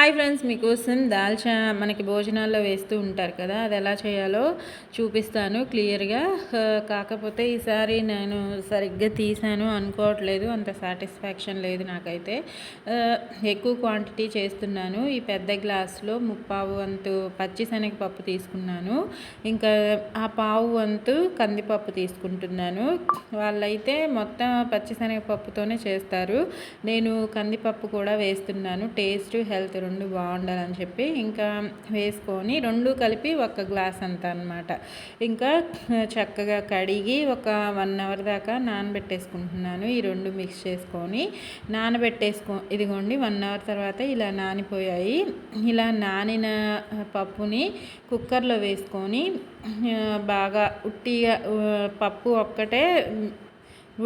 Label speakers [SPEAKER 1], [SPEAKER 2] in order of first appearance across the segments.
[SPEAKER 1] Hi friends మీకోసం దాల్చా మనకి భోజనాల్లో వేస్తూ ఉంటారు కదా అది ఎలా చేయాలో చూపిస్తాను క్లియర్గా. కాకపోతే ఈసారి నేను సరిగ్గా తీసాను అనుకోవట్లేదు అంత సాటిస్ఫాక్షన్ లేదు నాకైతే. ఎక్కువ క్వాంటిటీ చేస్తున్నాను. ఈ పెద్ద గ్లాస్లో ముప్పావు వంతు పచ్చిశనగపప్పు తీసుకున్నాను. ఇంకా ఆ పావు వంతు కందిపప్పు తీసుకుంటున్నాను. వాళ్ళైతే మొత్తం పచ్చిశనగపప్పుతోనే చేస్తారు. నేను కందిపప్పు కూడా వేస్తున్నాను. టేస్ట్ హెల్త్ రెండు బాగుండాలని చెప్పి ఇంకా వేసుకొని రెండు కలిపి ఒక గ్లాస్ అంత అనమాట ఇంకా చక్కగా కడిగి ఒక వన్ అవర్ దాకా నానబెట్టేసుకుంటున్నాను. ఈ రెండు మిక్స్ చేసుకొని నానబెట్టేసుకో ఇదిగోండి వన్ అవర్ తర్వాత ఇలా నానిపోయాయి. ఇలా నానిన పప్పుని కుక్కర్లో వేసుకొని బాగా ఉట్టిగా పప్పు ఒక్కటే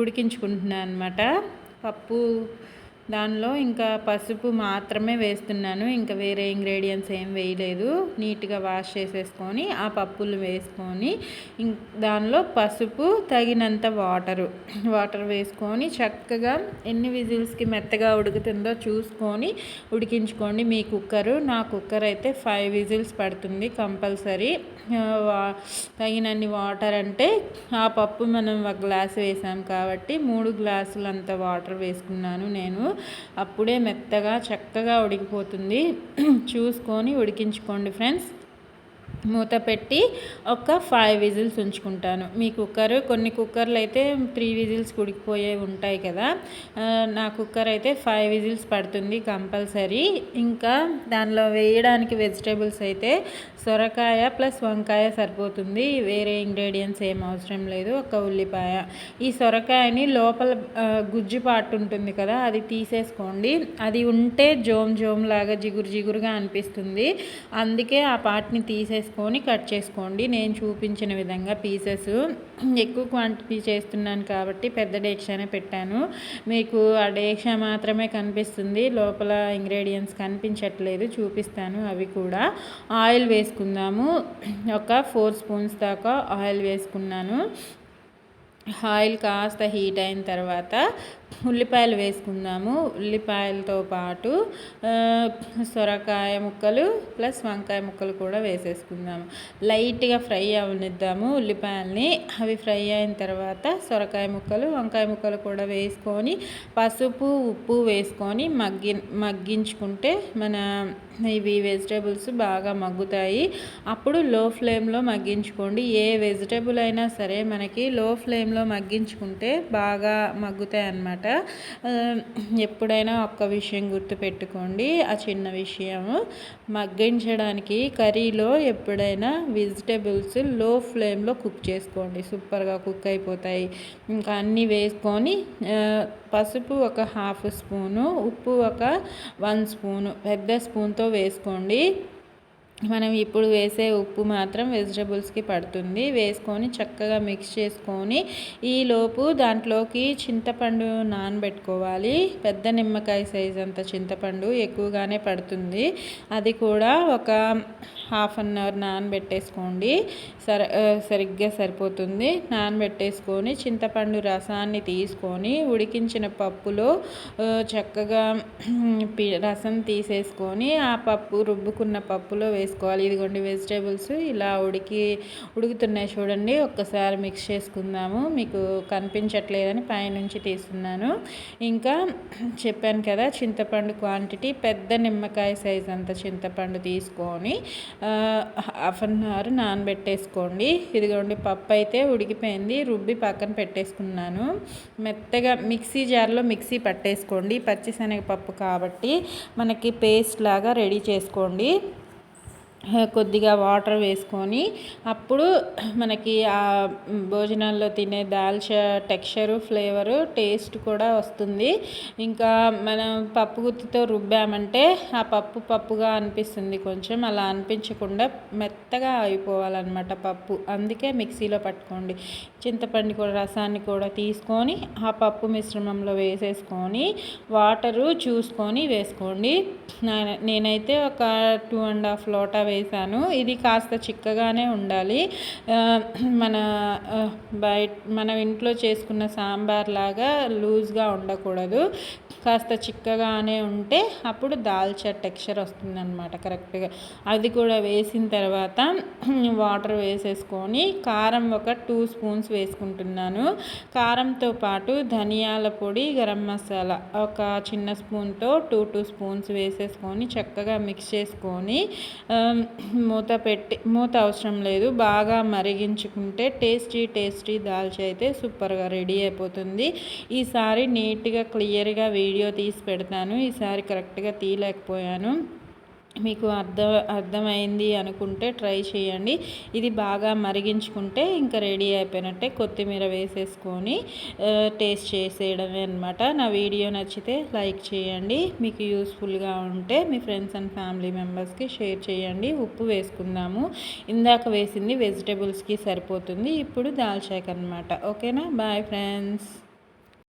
[SPEAKER 1] ఉడికించుకుంటున్నాను అనమాట పప్పు దానిలో ఇంకా పసుపు మాత్రమే వేస్తున్నాను. ఇంకా వేరే ఇంగ్రీడియంట్స్ ఏం వేయలేదు. నీట్గా వాష్ చేసేసుకొని ఆ పప్పులు వేసుకొని దానిలో పసుపు తగినంత వాటరు. వాటర్ వేసుకొని చక్కగా ఎన్ని విజిల్స్కి మెత్తగా ఉడుకుతుందో చూసుకొని ఉడికించుకోండి మీ కుక్కరు. నా కుక్కర్ అయితే ఫైవ్ విజిల్స్ పడుతుంది కంపల్సరీ. తగినన్ని వాటర్ అంటే ఆ పప్పు మనం ఒక గ్లాస్ వేసాం కాబట్టి మూడు గ్లాసులంత వాటర్ వేసుకున్నాను నేను. అప్పుడే మెత్తగా చక్కగా ఉడికిపోతుంది. చూసుకొని ఉడికించుకోండి ఫ్రెండ్స్. మూత పెట్టి ఒక ఫైవ్ విజిల్స్ ఉంచుకుంటాను. మీ కుక్కర్ కొన్ని కుక్కర్లు అయితే త్రీ విజిల్స్ ఉడికిపోయే ఉంటాయి కదా. నా కుక్కర్ అయితే ఫైవ్ విజిల్స్ పడుతుంది కంపల్సరీ. ఇంకా దానిలో వేయడానికి వెజిటేబుల్స్ అయితే సొరకాయ ప్లస్ వంకాయ సరిపోతుంది. వేరే ఇంగ్రీడియంట్స్ ఏం అవసరం లేదు. ఒక ఉల్లిపాయ. ఈ సొరకాయని లోపల గుజ్జు పాటు ఉంటుంది కదా అది తీసేసుకోండి. అది ఉంటే జోమ్ జోమ్ లాగా జిగురు జిగురుగా అనిపిస్తుంది. అందుకే ఆ పార్ట్ని తీసేసుకో చేసుకొని కట్ చేసుకోండి. నేను చూపించిన విధంగా పీసెస్ ఎక్కువ క్వాంటిటీ చేస్తున్నాను కాబట్టి పెద్ద డేక్షానే పెట్టాను. మీకు ఆ డేక్షా మాత్రమే కనిపిస్తుంది. లోపల ఇంగ్రీడియంట్స్ కనిపించట్లేదు. చూపిస్తాను అవి కూడా. ఆయిల్ వేసుకుందాము. ఒక ఫోర్ స్పూన్స్ దాకా ఆయిల్ వేసుకున్నాను. ఆయిల్ కాస్త హీట్ అయిన తర్వాత ఉల్లిపాయలు వేసుకుందాము. ఉల్లిపాయలతో పాటు సొరకాయ ముక్కలు ప్లస్ వంకాయ ముక్కలు కూడా వేసేసుకుందాము. లైట్గా ఫ్రై అవనిద్దాము ఉల్లిపాయల్ని. అవి ఫ్రై అయిన తర్వాత సొరకాయ ముక్కలు వంకాయ ముక్కలు కూడా వేసుకొని పసుపు ఉప్పు వేసుకొని మగ్గి మగ్గించుకుంటే మన ఇవి వెజిటేబుల్స్ బాగా మగ్గుతాయి. అప్పుడు లో ఫ్లేమ్లో మగ్గించుకోండి. ఏ వెజిటేబుల్ అయినా సరే మనకి లో ఫ్లేమ్లో మగ్గించుకుంటే బాగా మగ్గుతాయి అన్నమాట ఎప్పుడైనా ఒక్క విషయం గుర్తుపెట్టుకోండి. ఆ చిన్న విషయము మగ్గించడానికి కర్రీలో ఎప్పుడైనా వెజిటేబుల్స్లో ఫ్లేమ్లో కుక్ చేసుకోండి. సూపర్గా కుక్ అయిపోతాయి. ఇంకా అన్నీ వేసుకొని పసుపు ఒక హాఫ్ స్పూను ఉప్పు ఒక వన్ స్పూను పెద్ద స్పూన్తో వేసుకోండి. మనం ఇప్పుడు వేసే ఉప్పు మాత్రం వెజిటబుల్స్కి పడుతుంది. వేసుకొని చక్కగా మిక్స్ చేసుకొని ఈలోపు దాంట్లోకి చింతపండు నానబెట్టుకోవాలి. పెద్ద నిమ్మకాయ సైజ్ అంత చింతపండు ఎక్కువగానే పడుతుంది. అది కూడా ఒక హాఫ్ అన్ అవర్ నానబెట్టేసుకోండి. సర సరిగ్గా సరిపోతుంది. నానబెట్టేసుకొని చింతపండు రసాన్ని తీసుకొని ఉడికించిన పప్పులో చక్కగా రసం తీసేసుకొని ఆ పప్పు రుబ్బుకున్న పప్పులో వేసుకోవాలి. ఇదిగోండి వెజిటేబుల్స్ ఇలా ఉడికి ఉడుకుతున్నాయి చూడండి. ఒక్కసారి మిక్స్ చేసుకుందాము. మీకు కనిపించట్లేదని పైనుంచి తీస్తున్నాను. ఇంకా చెప్పాను కదా చింతపండు క్వాంటిటీ పెద్ద నిమ్మకాయ సైజ్ అంత చింతపండు తీసుకొని హాఫ్ అన్ అవర్ నానబెట్టేసుకోండి. ఇదిగోండి పప్పు అయితే ఉడికిపోయింది. రుబ్బి పక్కన పెట్టేసుకున్నాను. మెత్తగా మిక్సీ జార్లో మిక్సీ పట్టేసుకోండి. పచ్చిశనగపప్పు కాబట్టి మనకి పేస్ట్ లాగా రెడీ చేసుకోండి. కొద్దిగా వాటర్ వేసుకొని అప్పుడు మనకి ఆ భోజనాల్లో తినే దాల్చా టెక్స్చరు ఫ్లేవరు టేస్ట్ కూడా వస్తుంది. ఇంకా మనం పప్పు గుత్తితో రుబ్బామంటే ఆ పప్పు పప్పుగా అనిపిస్తుంది కొంచెం. అలా అనిపించకుండా మెత్తగా అయిపోవాలన్నమాట పప్పు. అందుకే మిక్సీలో పట్టుకోండి. చింతపండు కూడా రసాన్ని కూడా తీసుకొని ఆ పప్పు మిశ్రమంలో వేసేసుకొని వాటరు చూసుకొని వేసుకోండి. నేనైతే ఒక టూ అండ్ హాఫ్ లోటా వేసాను ఇది కాస్త చిక్కగానే ఉండాలి. మన బయట మనం ఇంట్లో చేసుకున్న సాంబార్ లాగా లూజ్గా ఉండకూడదు. కాస్త చిక్కగానే ఉంటే అప్పుడు దాల్చా టెక్స్చర్ వస్తుందన్నమాట కరెక్ట్గా. అది కూడా వేసిన తర్వాత వాటర్ వేసేసుకొని కారం ఒక టూ స్పూన్స్ వేసుకుంటున్నాను. కారంతో పాటు ధనియాల పొడి గరం మసాలా ఒక చిన్న స్పూన్తో టూ టూ స్పూన్స్ వేసేసుకొని చక్కగా మిక్స్ చేసుకొని మూత పెట్టి మూత అవసరం లేదు. బాగా మరిగించుకుంటే టేస్టీ టేస్టీ దాల్చి అయితే సూపర్గా రెడీ అయిపోతుంది. ఈసారి నీట్గా క్లియర్గా వీడియో తీసి పెడతాను. ఈసారి కరెక్ట్గా తీయలేకపోయాను. మీకు అర్థం అర్థమైంది అనుకుంటే ట్రై చేయండి. ఇది బాగా మరిగించుకుంటే ఇంకా రెడీ అయిపోయినట్టే కొత్తిమీర వేసేసుకొని టేస్ట్ చేసేయడమే అనమాట నా వీడియో నచ్చితే లైక్ చేయండి. మీకు యూస్ఫుల్గా ఉంటే మీ ఫ్రెండ్స్ అండ్ ఫ్యామిలీ మెంబర్స్కి షేర్ చేయండి. ఉప్పు వేసుకుందాము. ఇందాక వేసింది వెజిటేబుల్స్కి సరిపోతుంది. ఇప్పుడు దాల్చాక అనమాట ఓకేనా? Bye friends.